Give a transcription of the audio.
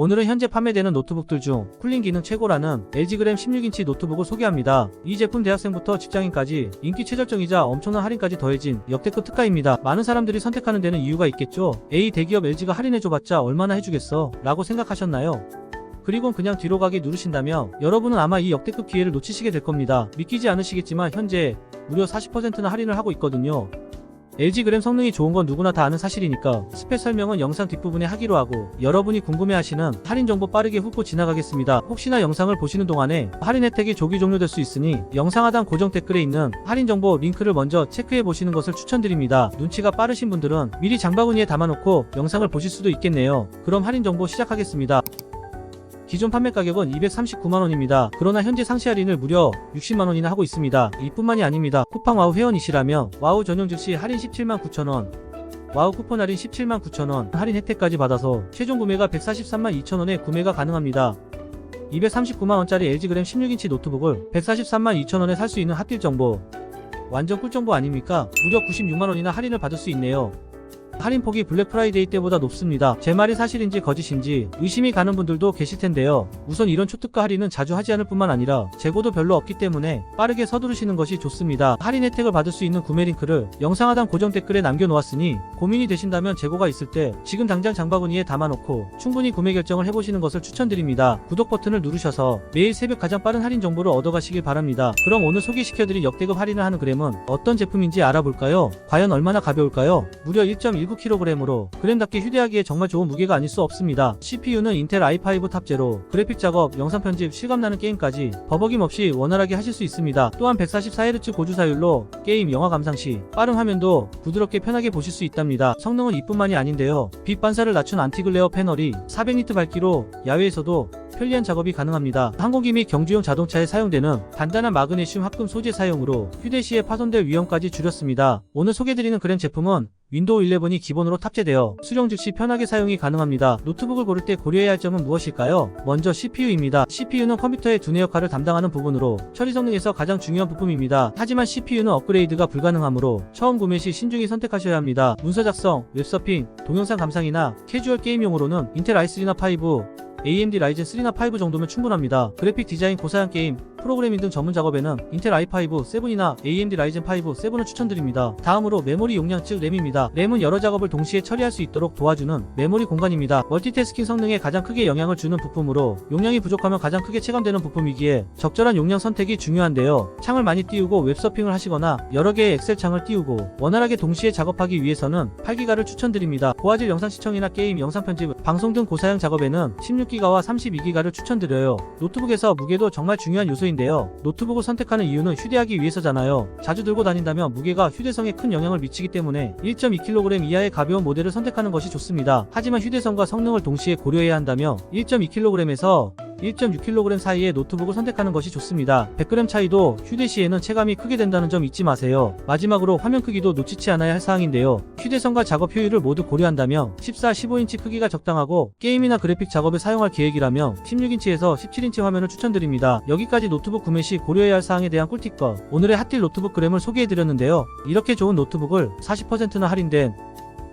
오늘은 현재 판매되는 노트북들 중 쿨링 기능 최고라는 LG 그램 16인치 노트북을 소개합니다. 이 제품 대학생부터 직장인까지 인기 최저점이자 엄청난 할인까지 더해진 역대급 특가입니다. 많은 사람들이 선택하는 데는 이유가 있겠죠. A 대기업 LG가 할인해줘봤자 얼마나 해주겠어 라고 생각하셨나요? 그리고 그냥 뒤로 가기 누르신다면 여러분은 아마 이 역대급 기회를 놓치시게 될 겁니다. 믿기지 않으시겠지만 현재 무려 40%나 할인을 하고 있거든요. LG 그램 성능이 좋은 건 누구나 다 아는 사실이니까 스펙 설명은 영상 뒷부분에 하기로 하고 여러분이 궁금해하시는 할인 정보 빠르게 훑고 지나가겠습니다. 혹시나 영상을 보시는 동안에 할인 혜택이 조기 종료될 수 있으니 영상 하단 고정 댓글에 있는 할인 정보 링크를 먼저 체크해 보시는 것을 추천드립니다. 눈치가 빠르신 분들은 미리 장바구니에 담아놓고 영상을 보실 수도 있겠네요. 그럼 할인 정보 시작하겠습니다. 기존 판매 가격은 239만원입니다. 그러나 현재 상시 할인을 무려 60만원이나 하고 있습니다. 이뿐만이 아닙니다. 쿠팡 와우 회원이시라면 와우 전용 즉시 할인 17만 9천원, 와우 쿠폰 할인 17만 9천원 할인 혜택까지 받아서 최종 구매가 143만 2천원에 구매가 가능합니다. 239만원짜리 LG 그램 16인치 노트북을 143만 2천원에 살 수 있는 핫딜 정보. 완전 꿀 정보 아닙니까? 무려 96만원이나 할인을 받을 수 있네요. 할인 폭이 블랙 프라이데이 때보다 높습니다. 제 말이 사실인지 거짓인지 의심이 가는 분들도 계실 텐데요. 우선 이런 초특가 할인은 자주 하지 않을 뿐만 아니라 재고도 별로 없기 때문에 빠르게 서두르시는 것이 좋습니다. 할인 혜택을 받을 수 있는 구매 링크를 영상 하단 고정 댓글에 남겨놓았으니 고민이 되신다면 재고가 있을 때 지금 당장 장바구니에 담아놓고 충분히 구매 결정을 해보시는 것을 추천드립니다. 구독 버튼을 누르셔서 매일 새벽 가장 빠른 할인 정보를 얻어가시길 바랍니다. 그럼 오늘 소개시켜드린 역대급 할인을 하는 그램은 어떤 제품인지 알아볼까요? 과연 얼마나 가벼울까요? 무려 1.19kg으로 그램답게 휴대하기에 정말 좋은 무게가 아닐 수 없습니다. CPU는 인텔 i5 탑재로 그래픽 작업, 영상 편집, 실감나는 게임까지 버벅임 없이 원활하게 하실 수 있습니다. 또한 144Hz 고주사율로 게임, 영화 감상 시 빠른 화면도 부드럽게 편하게 보실 수 있답니다. 성능은 이뿐만이 아닌데요. 빛 반사를 낮춘 안티글레어 패널이 400니트 밝기로 야외에서도 편리한 작업이 가능합니다. 항공기 및 경주용 자동차에 사용되는 단단한 마그네슘 합금 소재 사용으로 휴대 시에 파손될 위험까지 줄였습니다. 오늘 소개드리는 그램 제품은 윈도우 11이 기본으로 탑재되어 수령 즉시 편하게 사용이 가능합니다. 노트북을 고를 때 고려해야 할 점은 무엇일까요? 먼저 CPU입니다. CPU는 컴퓨터의 두뇌 역할을 담당하는 부분으로 처리 성능에서 가장 중요한 부품입니다. 하지만 CPU는 업그레이드가 불가능하므로 처음 구매 시 신중히 선택하셔야 합니다. 문서 작성, 웹서핑, 동영상 감상이나 캐주얼 게임용으로는 인텔 i3나 5, AMD 라이젠 3나 5 정도면 충분합니다. 그래픽 디자인 고사양 게임, 프로그래밍 등 전문 작업에는 인텔 i5, 7이나 AMD 라이젠 5, 7을 추천드립니다. 다음으로 메모리 용량 즉 램입니다. 램은 여러 작업을 동시에 처리할 수 있도록 도와주는 메모리 공간입니다. 멀티태스킹 성능에 가장 크게 영향을 주는 부품으로 용량이 부족하면 가장 크게 체감되는 부품이기에 적절한 용량 선택이 중요한데요. 창을 많이 띄우고 웹서핑을 하시거나 여러 개의 엑셀 창을 띄우고 원활하게 동시에 작업하기 위해서는 8기가를 추천드립니다. 고화질 영상 시청이나 게임, 영상 편집, 방송 등 고사양 작업에는 16기가와 32기가를 추천드려요. 노트북에서 무게도 정말 중요한 요소 인데요. 노트북을 선택하는 이유는 휴대하기 위해서잖아요. 자주 들고 다닌다면 무게가 휴대성에 큰 영향을 미치기 때문에 1.2kg 이하의 가벼운 모델을 선택하는 것이 좋습니다. 하지만 휴대성과 성능을 동시에 고려해야 한다며 1.2kg에서 1.6kg 사이의 노트북을 선택하는 것이 좋습니다. 100g 차이도 휴대 시에는 체감이 크게 된다는 점 잊지 마세요. 마지막으로 화면 크기도 놓치지 않아야 할 사항인데요. 휴대성과 작업 효율을 모두 고려한다면 14, 15인치 크기가 적당하고 게임이나 그래픽 작업에 사용할 계획이라면 16인치에서 17인치 화면을 추천드립니다. 여기까지 노트북 구매 시 고려해야 할 사항에 대한 꿀팁과 오늘의 핫딜 노트북 그램을 소개해드렸는데요. 이렇게 좋은 노트북을 40%나 할인된